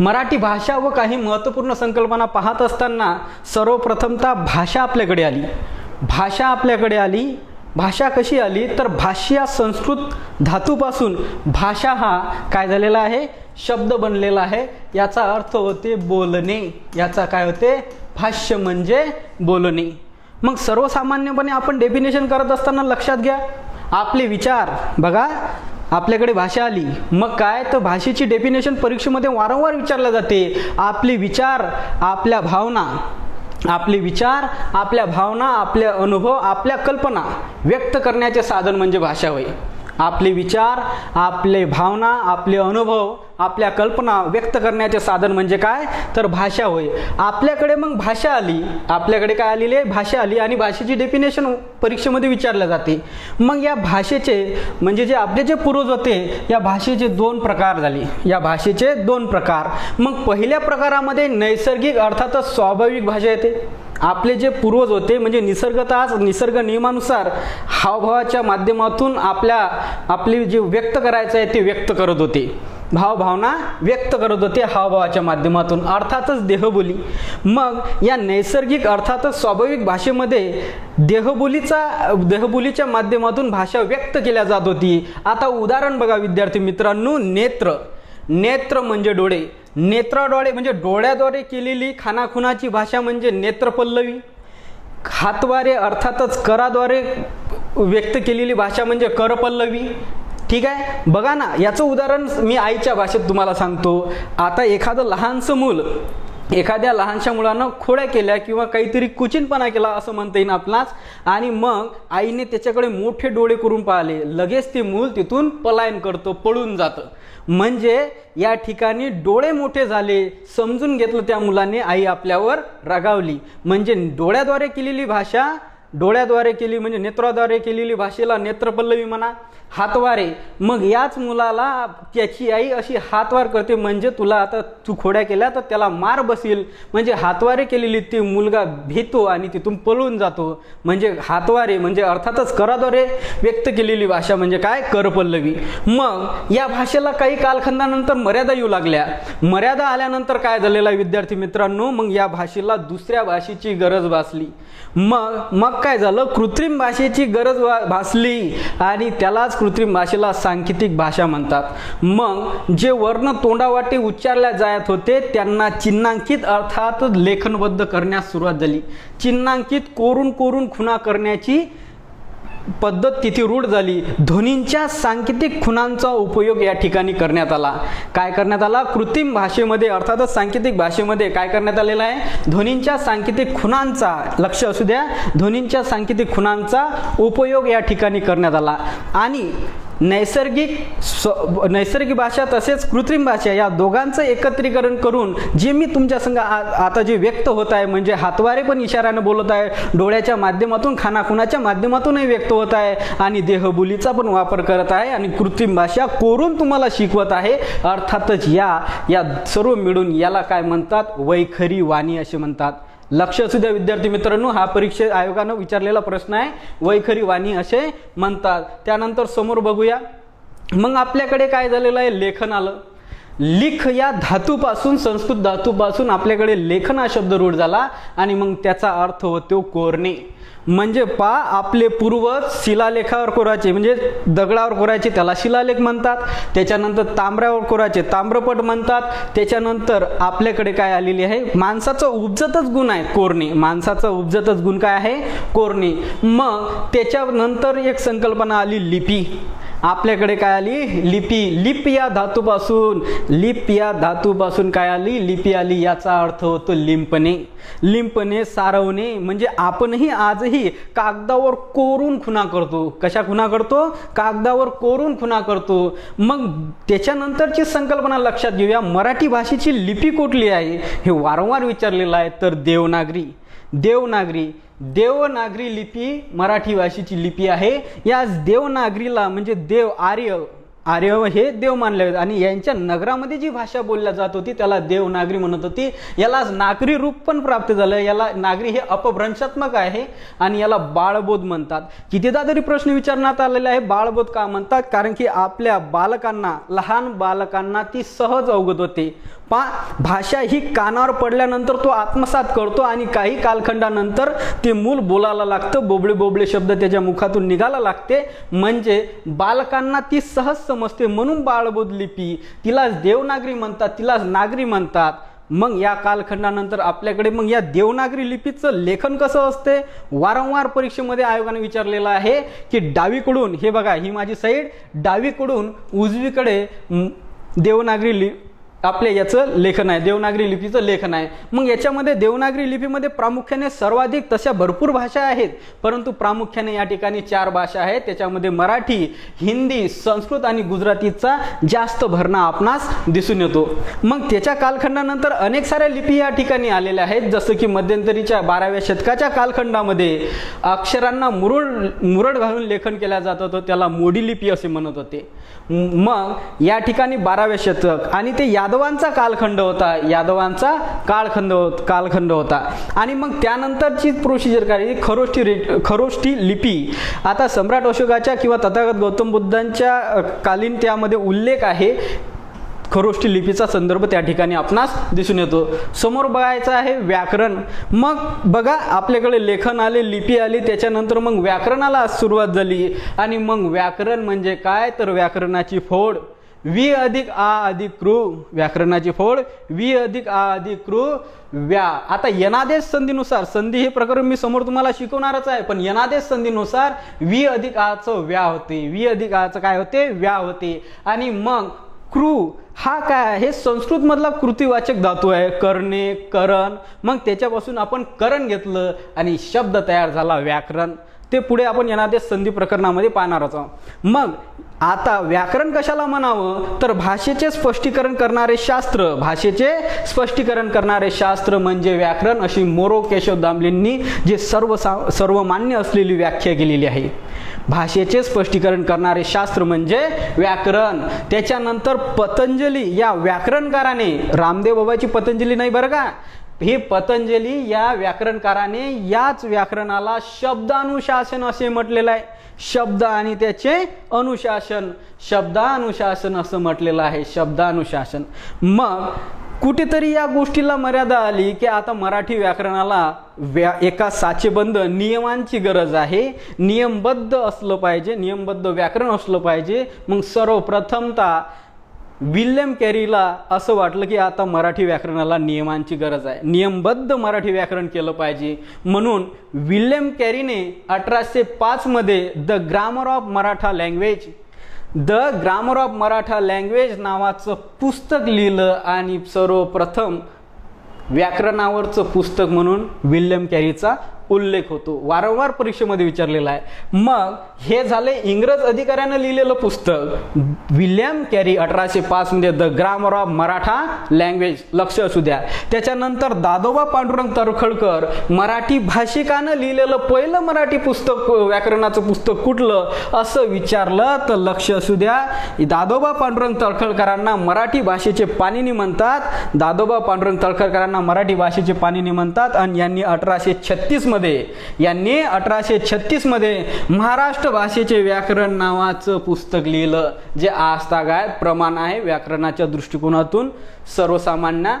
मराठी भाषा व काही महत्त्वपूर्ण संकल्पना पाहत असताना सर्वप्रथमतः भाषा आपल्याकडे आली. भाषा आपल्याकडे आली. भाषा कशी आली? तर भाष्या संस्कृत धातूपासून भाषा हा काय झालेला आहे? शब्द बनलेला आहे. याचा अर्थ होते बोलणे. याचा काय होते? भाष्य म्हणजे बोलणे. मग सर्वसामान्यपणे आपण डेफिनेशन करत असताना लक्षात घ्या. आपले विचार बघा. आपल्याकडे भाषा आली. मग काय? तर भाषेची डेफिनेशन परीक्षेमध्ये वारंवार विचारलं जाते. आपले विचार आपल्या भावना. आपले विचार आपल्या भावना आपले अनुभव आपल्या कल्पना व्यक्त करण्याचे साधन म्हणजे भाषा होय. आपले विचार आपले भावना आपले अनुभव आपल्या कल्पना व्यक्त करण्याचे साधन म्हणजे काय? तर भाषा होय. आपल्याकडे मग भाषा आली. आपल्याकडे काय आलेली आहे? भाषा आली आणि भाषेची डेफिनेशन परीक्षेमध्ये विचारल्या जाते. मग या भाषेचे म्हणजे जे आपले जे पूर्वज होते या भाषेचे दोन प्रकार झाले. या भाषेचे दोन प्रकार. मग पहिल्या प्रकारामध्ये नैसर्गिक अर्थातच स्वाभाविक भाषा येते. आपले जे पूर्वज होते म्हणजे निसर्गतःच निसर्ग नियमानुसार हावभावाच्या माध्यमातून आपल्या आपली जे व्यक्त करायचं आहे ते व्यक्त करत होते. भावभावना व्यक्त करत होते हावभावाच्या माध्यमातून. अर्थातच देहबोली. मग या नैसर्गिक अर्थातच स्वाभाविक भाषेमध्ये देहबोलीचा देहबोलीच्या माध्यमातून भाषा व्यक्त केल्या जात होती. आता उदाहरण बघा विद्यार्थी मित्रांनो नेत्र. नेत्र म्हणजे डोळे. नेत्राद्वारे म्हणजे डोळ्याद्वारे केलेली खानाखुनाची भाषा म्हणजे नेत्रपल्लवी. हातवारे अर्थातच कराद्वारे व्यक्त केलेली भाषा म्हणजे करपल्लवी. ठीक आहे? बघा ना याचं उदाहरण मी आईच्या भाषेत तुम्हाला सांगतो. आता एखादं लहानसं मूल एखाद्या लहानशा मुलानं खोड्या केल्या किंवा काहीतरी कुचिनपणा केला असं म्हणता येईल आपणास. आणि मग आईने त्याच्याकडे मोठे डोळे करून पाहिले. लगेच ते मूल तिथून पलायन करतं पळून जातं. म्हणजे या ठिकाणी डोळे मोठे झाले. समजून घेतलं त्या मुलाने आई आपल्यावर रागावली. म्हणजे डोळ्याद्वारे केलेली भाषा डोळ्याद्वारे केली म्हणजे नेत्राद्वारे केलेली भाषेला नेत्रपल्लवी म्हणा हातवारे. मग याच मुलाला त्याची आई अशी हातवार करते म्हणजे तुला आता तू खोड्या केल्या तर त्याला मार बसेल. म्हणजे हातवारे केलेली ती मुलगा भेतो आणि तिथून पळून जातो. म्हणजे हातवारे म्हणजे अर्थातच कराद्वारे व्यक्त केलेली भाषा म्हणजे काय? करपल्लवी. मग या भाषेला काही कालखंडानंतर मर्यादा येऊ लागल्या. मर्यादा आल्यानंतर काय झालेलं आहे विद्यार्थी मित्रांनो? मग या भाषेला दुसऱ्या भाषेची गरज भासली. मग मग काय झालं? कृत्रिम भाषेची गरज वा- भासली आणि त्यालाच कृत्रिम भाषेला सांकेतिक भाषा म्हणतात. मग जे वर्ण तोंडावाटे उच्चारल्या जात होते त्यांना चिन्हांकित अर्थात लेखनबद्ध करण्यास सुरुवात झाली. चिन्हांकित कोरून कोरून खुणा करण्याची पद्धत तिथे रूढ झाली ध्वनींच्या सांकेतिक खुणांचा उपयोग या ठिकाणी करण्यात आला. काय करण्यात आला? कृत्रिम भाषेमध्ये अर्थातच सांकेतिक भाषेमध्ये काय करण्यात आलेलं आहे? ध्वनींच्या सांकेतिक खुणांचा लक्ष असू द्या ध्वनींच्या सांकेतिक खुणांचा उपयोग या ठिकाणी करण्यात आला. आणि नैसर्गिक स्व नैसर्गिक भाषा तसेच कृत्रिम भाषा या दोघांचं एकत्रीकरण करून जे मी तुमच्या संग आ- आता जे व्यक्त होत आहे म्हणजे हातवारे पण इशाऱ्यानं बोलत आहे डोळ्याच्या माध्यमातून खानाखुनाच्या माध्यमातूनही व्यक्त होत आहे आणि देहबोलीचा पण वापर करत आहे आणि कृत्रिम भाषा कोरून तुम्हाला शिकवत आहे. अर्थातच या या सर्व मिळून याला काय म्हणतात? वैखरी वाणी असे म्हणतात. लक्ष असू द्या विद्यार्थी मित्रांनो. हा परीक्षे आयोगानं विचारलेला प्रश्न आहे. वैखरी वाणी असे म्हणतात. त्यानंतर समोर बघूया. मग आपल्याकडे काय झालेलं आहे? लेखन आलं. लिख या धातूपासून संस्कृत धातूपासून आपल्याकडे लेखन हा शब्द रूढ झाला आणि मग त्याचा अर्थ होतो कोरणे. म्हणजे पा आपले पूर्वज शिलालेखावर कोरायचे म्हणजे दगडावर कोरायचे त्याला शिलालेख म्हणतात. त्याच्यानंतर तांब्र्यावर कोरायचे ताम्रपट म्हणतात. त्याच्यानंतर आपल्याकडे काय आलेली आहे? माणसाचं उपजतच गुण आहे कोरणे. माणसाचं उपजतच गुण काय आहे? कोरणे. मग त्याच्यानंतर एक संकल्पना आली लिपी. आपल्याकडे काय आली? लिपी. लिप या धातूपासून. लिप या धातूपासून काय आली? लिपी आली याचा अर्थ होतो लिंपणे. लिंपणे सारवणे. म्हणजे आपणही आजही कागदावर कोरून खुणा करतो. कशा खुना करतो? कागदावर कोरून खुणा करतो. मग त्याच्यानंतरची संकल्पना लक्षात घेऊया. मराठी भाषेची लिपी कुठली आहे? हे वारंवार विचारलेलं आहे तर देवनागरी. देवनागरी. देवनागरी लिपी मराठी भाषेची लिपी आहे. याच देवनागरीला म्हणजे देव आर्य आर्य हे देव मानले होते आणि यांच्या नगरामध्ये जी भाषा बोलल्या जात होती त्याला देवनागरी म्हणत होती. याला नागरी रूप पण प्राप्त झालं. याला नागरी हे अपभ्रंशात्मक आहे आणि याला बाळबोध म्हणतात. कितीदा तरी प्रश्न विचारण्यात आलेला आहे बाळबोध का म्हणतात? कारण की आपल्या बालकांना लहान बालकांना ती सहज अवगत होते. पा भाषा ही कानावर पडल्यानंतर तो आत्मसात करतो आणि काही कालखंडानंतर ते मूल बोलायला लागतं. बोबळे बोबळे शब्द त्याच्या मुखातून निघायला लागते. म्हणजे बालकांना ती सहज समजते म्हणून बाळबोध लिपी तिलाच देवनागरी म्हणतात तिलाच नागरी म्हणतात. मग या कालखंडानंतर आपल्याकडे मग या देवनागरी लिपीचं लेखन कसं असते? वारंवार परीक्षेमध्ये आयोगाने विचारलेलं आहे की डावीकडून हे बघा ही माझी साईड डावीकडून उजवीकडे देवनागरी लि आपल्या याचं लेखन आहे. देवनागरी लिपीचं लेखन आहे. मग याच्यामध्ये देवनागरी लिपीमध्ये प्रामुख्याने सर्वाधिक तशा भरपूर भाषा आहेत. परंतु प्रामुख्याने या ठिकाणी चार भाषा आहेत. त्याच्यामध्ये मराठी हिंदी संस्कृत आणि गुजरातीचा जास्त भरणा आपणास दिसून येतो. मग त्याच्या कालखंडानंतर अनेक साऱ्या लिपी या ठिकाणी आलेल्या आहेत. जसं की मध्यंतरीच्या बाराव्या शतकाच्या कालखंडामध्ये अक्षरांना मुरुड मुरड घालून लेखन केलं जात होतं. त्याला मोडी लिपी असे म्हणत होते. मग या ठिकाणी बाराव्या शतक आणि ते यादवांचा कालखंड होता यादवांचा कालखंड होत कालखंड होता. आणि मग त्यानंतरची प्रोसिजर काय खरोष्टी खरोष्टी लिपी आता सम्राट अशोकाच्या किंवा तथागत गौतम बुद्धांच्या कालीन त्यामध्ये उल्लेख आहे. खरोष्टी लिपीचा संदर्भ त्या ठिकाणी आपणास दिसून येतो. समोर बघायचं आहे व्याकरण. मग बघा आपल्याकडे लेखन आले लिपी आली त्याच्यानंतर मग व्याकरणाला सुरुवात झाली. आणि मग व्याकरण म्हणजे काय? तर व्याकरणाची फोड. वी अधिक आ अधिक कृ व्याकरणाची फोड वी अधिक आ अधिक कृ व्या. आता यनादेश संधीनुसार संधी हे प्रकरण मी समोर तुम्हाला शिकवणारच आहे पण यनादेश संधीनुसार वी अधिक आचं व्या होते. वी अधिक आचं काय होते? व्या होते. आणि मग क्रू हा काय आहे? संस्कृतमधला कृतिवाचक कृतीवाचक धातू आहे. करणे करण. मग त्याच्यापासून आपण करण घेतलं आणि शब्द तयार झाला व्याकरण. ते पुढे आपण यनादेश संधी प्रकरणामध्ये पाहणारच आहोत. मग आता व्याकरण कशाला म्हणावं? तर भाषेचे स्पष्टीकरण करणारे शास्त्र भाषेचे स्पष्टीकरण करणारे शास्त्र म्हणजे व्याकरण अशी मोरो केशव दामलेंनी जे सर्व सर्वमान्य असलेली व्याख्या केलेली आहे. भाषेचे स्पष्टीकरण करणारे शास्त्र म्हणजे व्याकरण. त्याच्यानंतर पतंजली या व्याकरणकाराने रामदेव बाबाची पतंजली नाही बरं का? हे पतंजली या व्याकरणकाराने याच व्याकरणाला शब्दानुशासन असे म्हटलेलं आहे. शब्द आणि त्याचे अनुशासन. शब्दानुशासन असं म्हटलेलं आहे. शब्दानुशासन. मग कुठेतरी या गोष्टीला मर्यादा आली की आता मराठी व्याकरणाला व्या एका साचेबंद नियमांची गरज आहे. नियमबद्ध असलं पाहिजे. नियमबद्ध व्याकरण असलं पाहिजे. मग सर्वप्रथमता विल्यम कॅरीला असं वाटलं की आता मराठी व्याकरणाला नियमांची गरज आहे. नियमबद्ध मराठी व्याकरण केलं पाहिजे. म्हणून विल्यम कॅरीने अठराशे पाचमध्ये the grammar of Maratha language the grammar of Maratha language नावाचं पुस्तक लिहिलं आणि सर्वप्रथम व्याकरणावरचं पुस्तक म्हणून विल्यम कॅरीचा उल्लेख होतो. वारंवार परीक्षेमध्ये विचारलेला आहे. मग हे झाले इंग्रज अधिकाऱ्यानं लिहिलेलं पुस्तक विल्यम कॅरी अठराशे पाचमध्ये the grammar of Maratha language. लक्ष असू द्या. त्याच्यानंतर दादोबा पांडुरंग तरखडकर मराठी भाषिकानं लिहिलेलं पहिलं मराठी पुस्तक व्याकरणाचं पुस्तक कुठलं असं विचारलं तर लक्ष असू द्या. दादोबा पांडुरंग तळखळकरांना मराठी भाषेचे पाणिनी म्हणतात. दादोबा पांडुरंग तळखळकरांना मराठी भाषेचे पाणिनी म्हणतात. आणि यांनी अठराशे छत्तीसमध्ये मध्ये. यांनी अठराशे छत्तीसमध्ये महाराष्ट्र भाषेचे व्याकरण नावाचं पुस्तक लिहिलं जे आजतागाय प्रमाण आहे व्याकरणाच्या दृष्टिकोनातून सर्वसामान्य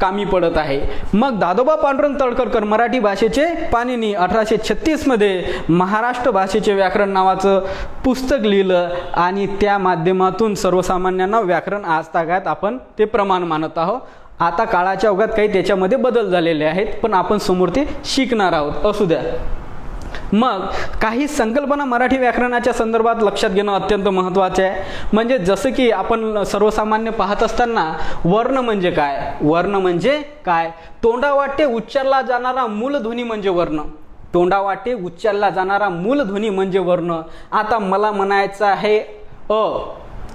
कामी पडत आहे. मग दादोबा पांडुरंग तळकरकर मराठी भाषेचे पाणिनी अठराशे छत्तीसमध्ये महाराष्ट्र भाषेचे व्याकरण नावाचं पुस्तक लिहिलं आणि त्या माध्यमातून सर्वसामान्यांना व्याकरण आजतागायत आपण ते प्रमाण मानत आहोत. आता काळाच्या अवघात काही त्याच्यामध्ये बदल झालेले आहेत पण आपण समोर ते शिकणार आहोत. असू द्या. मग काही संकल्पना मराठी व्याकरणाच्या संदर्भात लक्षात घेणं अत्यंत महत्त्वाचे आहे. म्हणजे जसं की आपण सर्वसामान्य पाहत असताना वर्ण म्हणजे काय? वर्ण म्हणजे काय? तोंडावाटे उच्चारला जाणारा मूलध्वनी म्हणजे वर्ण. तोंडावाटे उच्चारला जाणारा मूलध्वनी म्हणजे वर्ण. आता मला म्हणायचं आहे अ.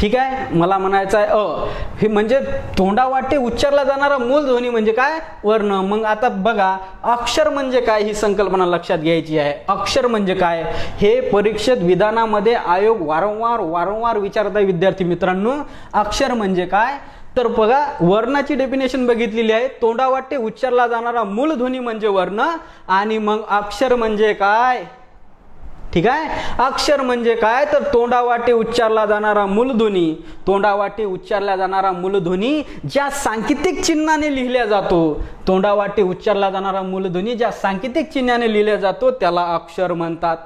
ठीक आहे? मला म्हणायचं आहे अ हे म्हणजे तोंडावाटे उच्चारला जाणारा मूल ध्वनी म्हणजे काय? वर्ण. मग आता बघा अक्षर म्हणजे काय ही संकल्पना लक्षात घ्यायची आहे. अक्षर म्हणजे काय? हे परीक्षेत विधानामध्ये आयोग वारंवार वारंवार विचारत आहे विद्यार्थी मित्रांनो. अक्षर म्हणजे काय? तर बघा वर्णाची डेफिनेशन बघितलेली आहे. तोंडावाटे उच्चारला जाणारा मूल ध्वनी म्हणजे वर्ण. आणि मग अक्षर म्हणजे काय? ठीक आहे? अक्षर म्हणजे काय? तर तोंडावाटे उच्चारला जाणारा मूलध्वनी. तोंडावाटे उच्चारला जाणारा मूलध्वनी ज्या सांकेतिक चिन्हाने लिहिल्या जातो. तोंडावाटे उच्चारला जाणारा मूलध्वनी ज्या सांकेतिक चिन्हाने लिहिल्या जातो त्याला अक्षर म्हणतात.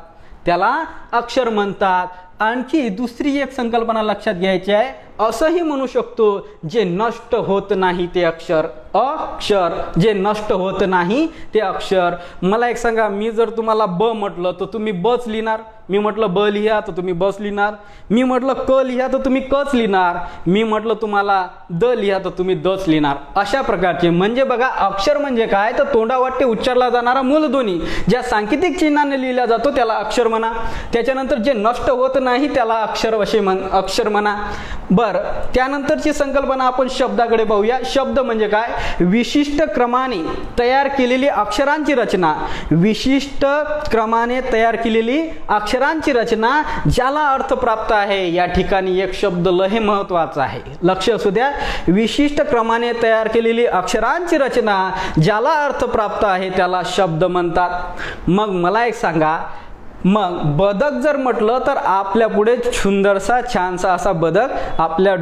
त्याला अक्षर म्हणतात. आणखी दुसरी एक संकल्पना लक्षात घ्यायची आहे. असंही म्हणू शकतो जे नष्ट होत नाही ते अक्षर अक्षर जे नष्ट होत नाही ते अक्षर. मला एक सांगा मी जर तुम्हाला ब म्हटलं तर तुम्ही बच लिहिणार? मी म्हटलं ब लिहा तर तुम्ही बस लिहिणार. मी म्हटलं क लिहा तर तुम्ही कच लिहिणार. मी म्हटलं तुम्हाला द लिहा तर तुम्ही दच लिहिणार. अशा प्रकारचे. म्हणजे बघा अक्षर म्हणजे काय? तर तोंडावाटे उच्चारला जाणारा मूलध्वनी ज्या सांकेतिक चिन्हाने लिहिला जातो त्याला अक्षर म्हणा. त्याच्यानंतर जे नष्ट होत नाही त्याला अक्षर असे म्हण अक्षर म्हणा. बर. तर त्यानंतरची संकल्पना आपण शब्दाकडे पाहूया शब्द म्हणजे काय? विशिष्ट क्रमाने तयार केलेली अक्षरांची रचना. विशिष्ट क्रमाने तयार केलेली अक्षरांची रचना ज्याला अर्थ प्राप्त आहे. या ठिकाणी एक शब्द ल हे महत्वाचं आहे. लक्ष असू द्या. विशिष्ट क्रमाने तयार केलेली अक्षरांची रचना ज्याला अर्थ प्राप्त आहे त्याला शब्द म्हणतात. मग मला एक सांगा मग बदक जर म्हटलं तर आपल्या पुढे सुंदरसा छानसा असा बदक आपल्या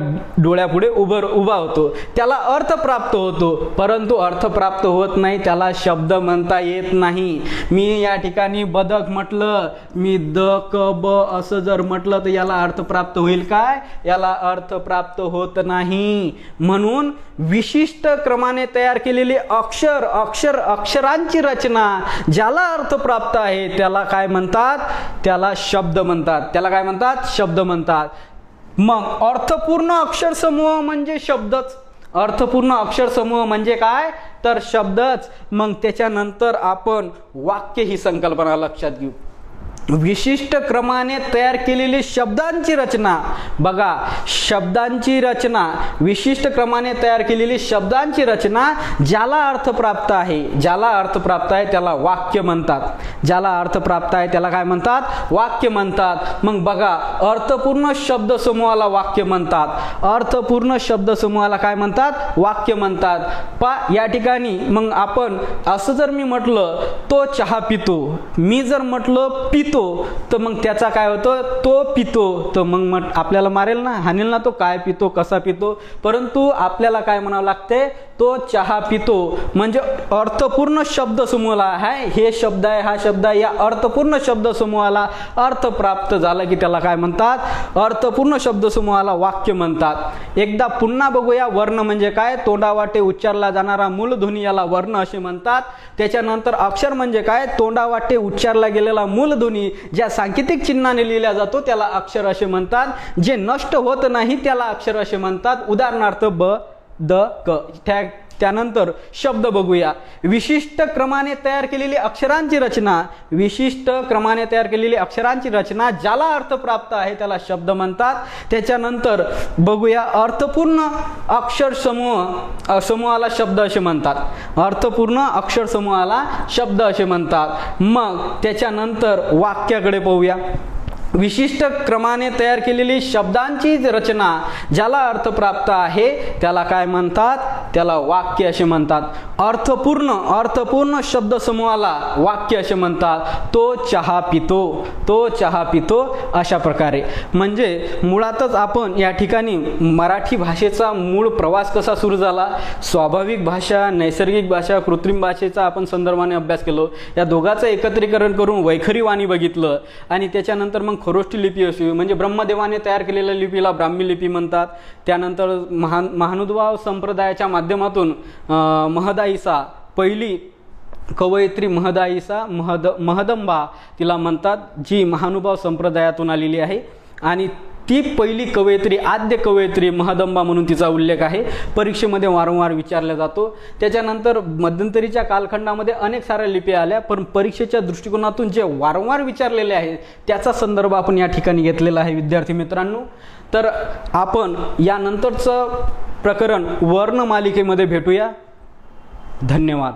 डोळ्यापुढे उभं उभा होतो. त्याला अर्थ प्राप्त होतो परंतु अर्थ प्राप्त होत नाही त्याला शब्द म्हणता येत नाही. मी या ठिकाणी बदक म्हटलं मी द क ब असं जर म्हटलं तर याला अर्थ प्राप्त होईल काय? याला अर्थ प्राप्त होत नाही. म्हणून विशिष्ट क्रमाने तयार केलेले अक्षर अक्षर अक्षरांची रचना ज्याला अर्थ प्राप्त आहे त्याला काय म्हणतात? त्याला शब्द म्हणतात. त्याला काय म्हणतात? शब्द म्हणतात. मग अर्थपूर्ण अक्षर समूह म्हणजे शब्दच. अर्थपूर्ण अक्षर समूह म्हणजे काय? तर शब्दच. मग त्याच्यानंतर आपण वाक्य ही संकल्पना लक्षात घेऊ. विशिष्ट क्रमाने तयार केलेली शब्दांची रचना. बघा शब्दांची रचना विशिष्ट क्रमाने तयार केलेली शब्दांची रचना ज्याला अर्थ प्राप्त आहे ज्याला अर्थ प्राप्त आहे त्याला वाक्य म्हणतात. ज्याला अर्थ प्राप्त आहे त्याला काय म्हणतात? वाक्य म्हणतात. मग बघा अर्थपूर्ण शब्द समूहाला वाक्य म्हणतात. अर्थपूर्ण शब्द समूहाला काय म्हणतात? वाक्य म्हणतात. पा या ठिकाणी मग आपण असं जर मी म्हटलं तो चहा पितो. मी जर म्हटलं पितो. तर मग त्याचा काय होतं? तो पितो. तर मग मग आपल्याला मारेल ना? हानेल ना तो? काय पितो? कसा पितो? परंतु आपल्याला काय म्हणावं लागते तो चहा पितो. म्हणजे अर्थपूर्ण शब्द समूहाला आहे हे शब्द आहे हा शब्द आहे. या अर्थपूर्ण शब्द समूहाला अर्थ प्राप्त झाला की त्याला काय म्हणतात? अर्थपूर्ण शब्द समूहाला वाक्य म्हणतात. एकदा पुन्हा बघूया वर्ण म्हणजे काय? तोंडावाटे उच्चारला जाणारा मूलध्वनी याला वर्ण असे म्हणतात. त्याच्यानंतर अक्षर म्हणजे काय? तोंडावाटे उच्चारला गेलेला मूलध्वनी ज्या सांकेतिक चिन्हाने लिहिला जातो त्याला अक्षर असे म्हणतात. जे नष्ट होत नाही त्याला अक्षर असे म्हणतात. उदाहरणार्थ ब द क. त्या त्यानंतर शब्द बघूया. विशिष्ट क्रमाने तयार केलेली अक्षरांची रचना विशिष्ट क्रमाने तयार केलेली अक्षरांची रचना ज्याला अर्थ प्राप्त आहे त्याला शब्द म्हणतात. त्याच्यानंतर बघूया अर्थपूर्ण अक्षर समूह समूहाला शब्द असे म्हणतात. अर्थपूर्ण अक्षर समूहाला शब्द असे म्हणतात. मग त्याच्यानंतर वाक्याकडे पाहूया. विशिष्ट क्रमाने तयार केलेली शब्दांची रचना ज्याला अर्थ प्राप्त आहे त्याला काय म्हणतात? त्याला वाक्य असे म्हणतात. अर्थपूर्ण अर्थपूर्ण शब्द समूहाला वाक्य असे म्हणतात. तो चहा पितो तो चहा पितो अशा प्रकारे. म्हणजे मुळातच आपण या ठिकाणी मराठी भाषेचा मूळ प्रवास कसा सुरू झाला? स्वाभाविक भाषा नैसर्गिक भाषा कृत्रिम भाषेचा आपण संदर्भाने अभ्यास केलो. या दोघांचं एकत्रीकरण करून वैखरी वाणी बघितलं आणि त्याच्यानंतर मग खरोष्टी लिपी अशी म्हणजे ब्रह्मदेवाने तयार केलेल्या लिपीला ब्राह्मी लिपी म्हणतात. त्यानंतर महान महानुभाव संप्रदायाच्या माध्यमातून महदाईसा पहिली कवयित्री महदाईसा महद महदंबा तिला म्हणतात जी महानुभाव संप्रदायातून आलेली आहे. आणि ती पहिली कवयित्री आद्य कवयित्री महदंबा म्हणून तिचा उल्लेख आहे. परीक्षेमध्ये वारंवार विचारला जातो. त्याच्यानंतर मध्यंतरीच्या कालखंडामध्ये अनेक साऱ्या लिपी आल्या पण परीक्षेच्या दृष्टिकोनातून जे वारंवार विचारलेले आहे त्याचा संदर्भ आपण या ठिकाणी घेतलेला आहे विद्यार्थी मित्रांनो. तर आपण यानंतरचं प्रकरण वर्णमालिकेमध्ये भेटूया. धन्यवाद.